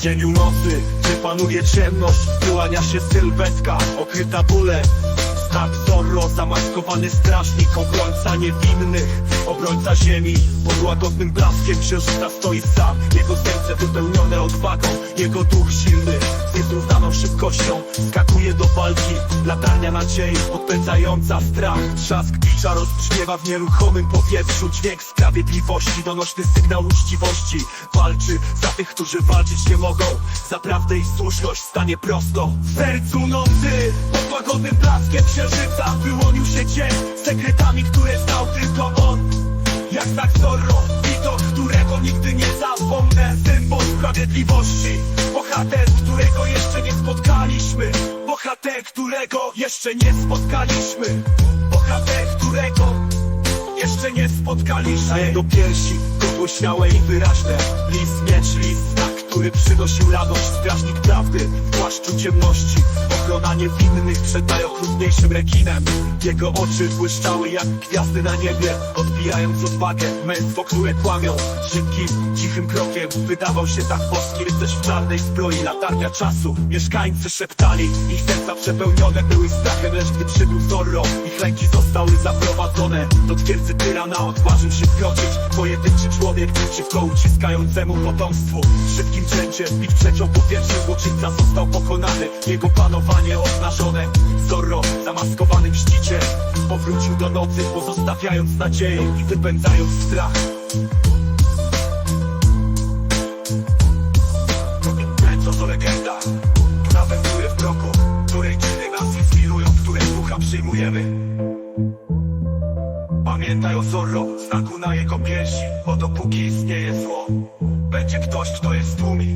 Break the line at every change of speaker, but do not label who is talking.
Cieniu nocy, gdzie panuje ciemność Wyłania się sylwetka, okryta bólem Znak Zorro, zamaskowany strażnik Obrońca niewinnych, obrońca ziemi. Pod łagodnym blaskiem księżyca stoi sam. Jego serce wypełnione odwagą Jego duch silny, z niezrównaną szybkością Skakuje do walki, latarnia nadziei Odpędzająca strach. Trzask bicza rozbrzmiewa w nieruchomym powietrzu. Dźwięk sprawiedliwości, donośny sygnał uczciwości. Walczy za tych, którzy walczyć nie mogą. Za prawdę i słuszność stanie prosto. W sercu nocy, pod łagodnym blaskiem księżyca Wyłonił się dzień, sekretami, które znał tylko on. Jak znak Zorro, widok, którego nigdy nie zapomnę. Symbol sprawiedliwości, bohater, którego jeszcze nie spotkaliśmy. Bohater, którego jeszcze nie spotkaliśmy. Bohater, którego jeszcze nie spotkaliśmy. Na jego piersi godło śmiałe i wyraźne. Lis, miecz, lis, który przynosił radość Strażnik prawdy w płaszczu ciemności. Ochrona niewinnych przed najokrutniejszym rekinem. Jego oczy błyszczały jak gwiazdy na niebie Odbijając odwagę, męstwo, które kłamią. Szybkim, cichym krokiem wydawał się tak boski Rycerz w czarnej zbroi, latarnia czasu. Mieszkańcy szeptali, ich serca przepełnione były strachem Lecz gdy przybył Zorro, ich lęki zostały zaprowadzone. Do twierdzy tyrana odważył się wkroczyć Pojedynczy człowiek przeciwko uciskającemu potomstwu. Szybkim cięcie i w przeciągu pierwszy złoczyńca został pokonany. Jego panowanie obnażone Zorro, zamaskowany mściciel Powrócił do nocy, pozostawiając nadzieję wypędzając strach. Co to legenda, która wędruje w kroku Której czyny nas inspirują, której ducha przyjmujemy. Pamiętaj o Zorro, znaku na jego piersi Bo dopóki istnieje zło Będzie ktoś, kto jest w tłumie